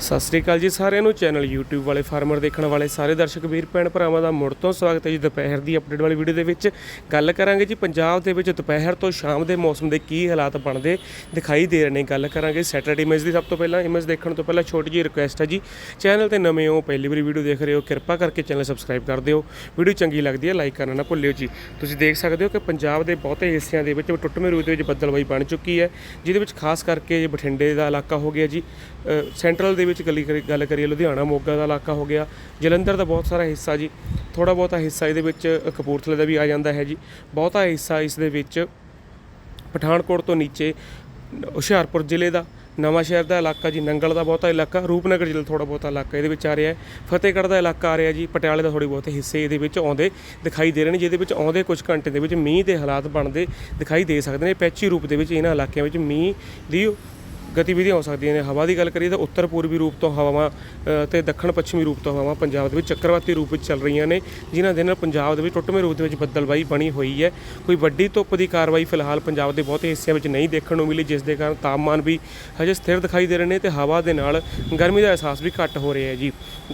ਸਤਿ ਸ੍ਰੀ ਅਕਾਲ ਜੀ ਸਾਰਿਆਂ ਨੂੰ। ਚੈਨਲ YouTube ਵਾਲੇ ਫਾਰਮਰ ਦੇਖਣ ਵਾਲੇ ਸਾਰੇ ਦਰਸ਼ਕ ਵੀਰ ਭੈਣ ਭਰਾਵਾਂ ਦਾ ਮੁੜ ਤੋਂ ਸਵਾਗਤ ਹੈ ਜੀ ਦੁਪਹਿਰ ਦੀ ਅਪਡੇਟ ਵਾਲੀ ਵੀਡੀਓ ਦੇ ਵਿੱਚ। ਗੱਲ ਕਰਾਂਗੇ ਜੀ ਪੰਜਾਬ ਦੇ ਵਿੱਚ ਦੁਪਹਿਰ ਤੋਂ ਸ਼ਾਮ ਦੇ ਮੌਸਮ ਦੇ ਕੀ ਹਾਲਾਤ ਬਣਦੇ ਦਿਖਾਈ ਦੇ ਰਹੇ ਨੇ। ਗੱਲ ਕਰਾਂਗੇ ਸੈਟਰਡੇ ਇਮੇਜ ਦੀ ਸਭ ਤੋਂ ਪਹਿਲਾਂ। ਇਮੇਜ ਦੇਖਣ ਤੋਂ ਪਹਿਲਾਂ ਛੋਟੀ ਜਿਹੀ ਰਿਕੁਐਸਟ ਹੈ ਜੀ। ਚੈਨਲ ਤੇ ਨਵੇਂ ਹੋ ਪਹਿਲੀ ਵਾਰੀ ਵੀਡੀਓ ਦੇਖ ਰਹੇ ਹੋ ਕਿਰਪਾ ਕਰਕੇ ਚੈਨਲ ਸਬਸਕ੍ਰਾਈਬ ਕਰ ਦਿਓ। ਵੀਡੀਓ ਚੰਗੀ ਲੱਗਦੀ ਹੈ ਲਾਈਕ ਕਰਨਾ ਨਾ ਭੁੱਲਿਓ ਜੀ। ਤੁਸੀਂ ਦੇਖ ਸਕਦੇ ਹੋ ਕਿ ਪੰਜਾਬ ਦੇ ਬਹੁਤੇ ਹਿੱਸਿਆਂ ਦੇ ਵਿੱਚ ਟੁੱਟਵੇਂ ਰੂਪ ਦੇ ਵਿੱਚ ਬੱਦਲਬਾਈ ਬਣ ਚੁੱਕੀ ਹੈ ਜਿਹਦੇ ਵਿੱਚ ਖਾਸ ਕਰਕੇ ਬਠਿੰਡੇ ਦਾ ਇਲਾਕਾ ਹੋ ਗਿਆ ਜੀ। ਅ, ਸੈਂਟਰਲ ਦੇ ਵਿੱਚ ਗੱਲੀ ਕਰੀ- ਗੱਲ ਕਰੀਏ, ਲੁਧਿਆਣਾ ਮੋਗਾ ਦਾ ਇਲਾਕਾ ਹੋ ਗਿਆ, ਜਲੰਧਰ ਦਾ ਬਹੁਤ ਸਾਰਾ ਹਿੱਸਾ ਜੀ। ਥੋੜਾ ਬਹੁਤਾ ਹਿੱਸਾ ਇਹਦੇ ਵਿੱਚ ਕਪੂਰਥਲੇ ਦਾ ਵੀ ਆ ਜਾਂਦਾ ਹੈ ਜੀ। ਬਹੁਤਾ ਹਿੱਸਾ ਇਸ ਦੇ ਵਿੱਚ ਪਠਾਨਕੋਟ ਤੋਂ ਨੀਚੇ, ਹੁਸ਼ਿਆਰਪੁਰ ਜ਼ਿਲ੍ਹੇ ਦਾ ਨਵਾਂ ਸ਼ਹਿਰ ਦਾ ਇਲਾਕਾ ਜੀ, ਨੰਗਲ ਦਾ ਬਹੁਤਾ ਇਲਾਕਾ, ਰੂਪਨਗਰ ਜ਼ਿਲ੍ਹੇ ਥੋੜਾ ਬਹੁਤਾ ਇਲਾਕਾ ਇਹਦੇ ਵਿੱਚ ਆ ਰਿਹਾ ਹੈ। ਫਤਿਹਗੜ੍ਹ ਦਾ ਇਲਾਕਾ ਆ ਰਿਹਾ ਜੀ, ਪਟਿਆਲੇ ਦਾ ਥੋੜੀ ਬਹੁਤੇ ਹਿੱਸੇ ਇਹਦੇ ਵਿੱਚ ਆਉਂਦੇ ਦਿਖਾਈ ਦੇ ਰਹੇ ਨੇ, ਜਿਹਦੇ ਵਿੱਚ ਆਉਂਦੇ ਕੁਝ ਘੰਟੇ ਦੇ ਵਿੱਚ ਮੀਂਹ ਦੇ ਹਾਲਾਤ ਬਣਦੇ ਦਿਖਾਈ ਦੇ ਸਕਦੇ ਨੇ, ਪੈਚੀ ਰੂਪ ਦੇ ਵਿੱਚ ਇਹਨਾਂ ਇਲਾਕਿਆਂ ਵਿੱਚ ਮੀਂਹ ਦੀ ਗਤੀਵਿਧੀਆਂ ਹੋ ਸਕਦੀਆਂ ਨੇ। ਹਵਾ ਦੀ ਗੱਲ ਕਰੀਏ ਤਾਂ ਉੱਤਰ ਪੂਰਬੀ ਰੂਪ ਤੋਂ ਹਵਾਵਾਂ ਅ, ਤੇ ਦੱਖਣ ਪੱਛਮੀ ਰੂਪ ਤੋਂ ਹਵਾਵਾਂ ਪੰਜਾਬ ਦੇ ਵਿੱਚ ਚੱਕਰਵਾਤੀ ਰੂਪ ਵਿੱਚ ਚੱਲ ਰਹੀਆਂ ਨੇ ਜਿਨ੍ਹਾਂ ਦੇ ਨਾਲ ਪੰਜਾਬ ਦੇ ਵਿੱਚ ਟੁੱਟਵੇਂ ਰੂਪ ਦੇ ਵਿੱਚ ਬੱਦਲਬਾਈ ਬਣੀ ਹੋਈ ਹੈ। ਕੋਈ ਵੱਡੀ ਧੁੱਪ ਦੀ ਕਾਰਵਾਈ ਫਿਲਹਾਲ ਪੰਜਾਬ ਦੇ ਬਹੁਤੇ ਹਿੱਸਿਆਂ ਵਿੱਚ ਨਹੀਂ ਦੇਖਣ ਨੂੰ ਮਿਲੀ ਜਿਸ ਦੇ ਕਾਰਨ ਤਾਪਮਾਨ ਵੀ ਹਜੇ ਸਥਿਰ ਦਿਖਾਈ ਦੇ ਰਹੇ ਨੇ ਤੇ ਹਵਾ ਦੇ ਨਾਲ ਗਰਮੀ ਦਾ ਅਹਿਸਾਸ ਵੀ ਘੱਟ ਹੋ ਰਿਹਾ ਹੈ ਜੀ।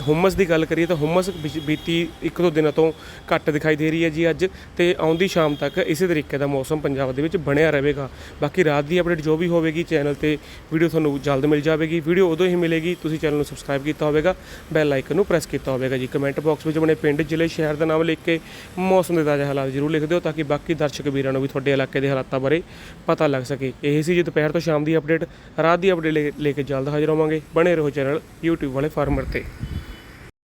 ਹੁਮਸ ਦੀ ਗੱਲ ਕਰੀਏ ਤਾਂ ਹੁਮਸ ਬਿ- ਬੀਤੀ ਇੱਕ ਦੋ ਦਿਨਾਂ ਤੋਂ ਘੱਟ ਦਿਖਾਈ ਦੇ ਰਹੀ ਹੈ ਜੀ ਅੱਜ ਤੇ ਆਉਂਦੀ ਸ਼ਾਮ ਤੱਕ ਇਸੇ ਤਰੀਕੇ ਦਾ ਮੌਸਮ ਪੰਜਾਬ ਦੇ ਵਿੱਚ ਬਣਿਆ ਰਹੇਗਾ। ਬਾਕੀ ਰਾਤ ਦੀ ਅਪਡੇਟ ਜੋ ਵੀ ਹੋਵੇਗੀ ਚੈਨਲ ਤੇ ਵੀਡੀਓ ਤੁਹਾਨੂੰ ਜਲਦ ਮਿਲ ਜਾਵੇਗੀ। ਵੀਡੀਓ ਉਦੋਂ ਹੀ ਮਿਲੇਗੀ, ਤੁਸੀਂ ਚੈਨਲ ਨੂੰ ਸਬਸਕ੍ਰਾਈਬ ਕੀਤਾ ਹੋਵੇਗਾ ਬੈਲ ਆਈਕਨ ਨੂੰ ਪ੍ਰੈਸ ਕੀਤਾ ਹੋਵੇਗਾ ਜੀ। ਕਮੈਂਟ ਬਾਕਸ ਵਿੱਚ ਆਪਣੇ ਪਿੰਡ, ਜ਼ਿਲ੍ਹੇ, ਸ਼ਹਿਰ ਦਾ ਨਾਮ ਲਿਖ ਕੇ ਮੌਸਮ ਦੇ ਤਾਜ਼ਾ ਹਾਲਾਤ ਜ਼ਰੂਰ ਲਿਖ ਦਿਓ ਤਾਂ ਕਿ ਬਾਕੀ ਦਰਸ਼ਕ ਵੀਰਾਂ ਨੂੰ ਵੀ ਤੁਹਾਡੇ ਇਲਾਕੇ ਦੇ ਹਾਲਾਤਾਂ ਬਾਰੇ ਪਤਾ ਲੱਗ ਸਕੇ। ਇਹ ਸੀ ਜੀ ਦੁਪਹਿਰ ਤੋਂ ਸ਼ਾਮ ਦੀ ਅਪਡੇਟ ਰਾਤ ਦੀ ਅਪਡੇਟ ਲੈ ਕੇ ਜਲਦ ਹਾਜ਼ਰ ਹੋਵਾਂਗੇ। ਬਣੇ ਰਹੋ ਚੈਨਲ YouTube ਵਾਲੇ ਫਾਰਮਰ ਤੇ।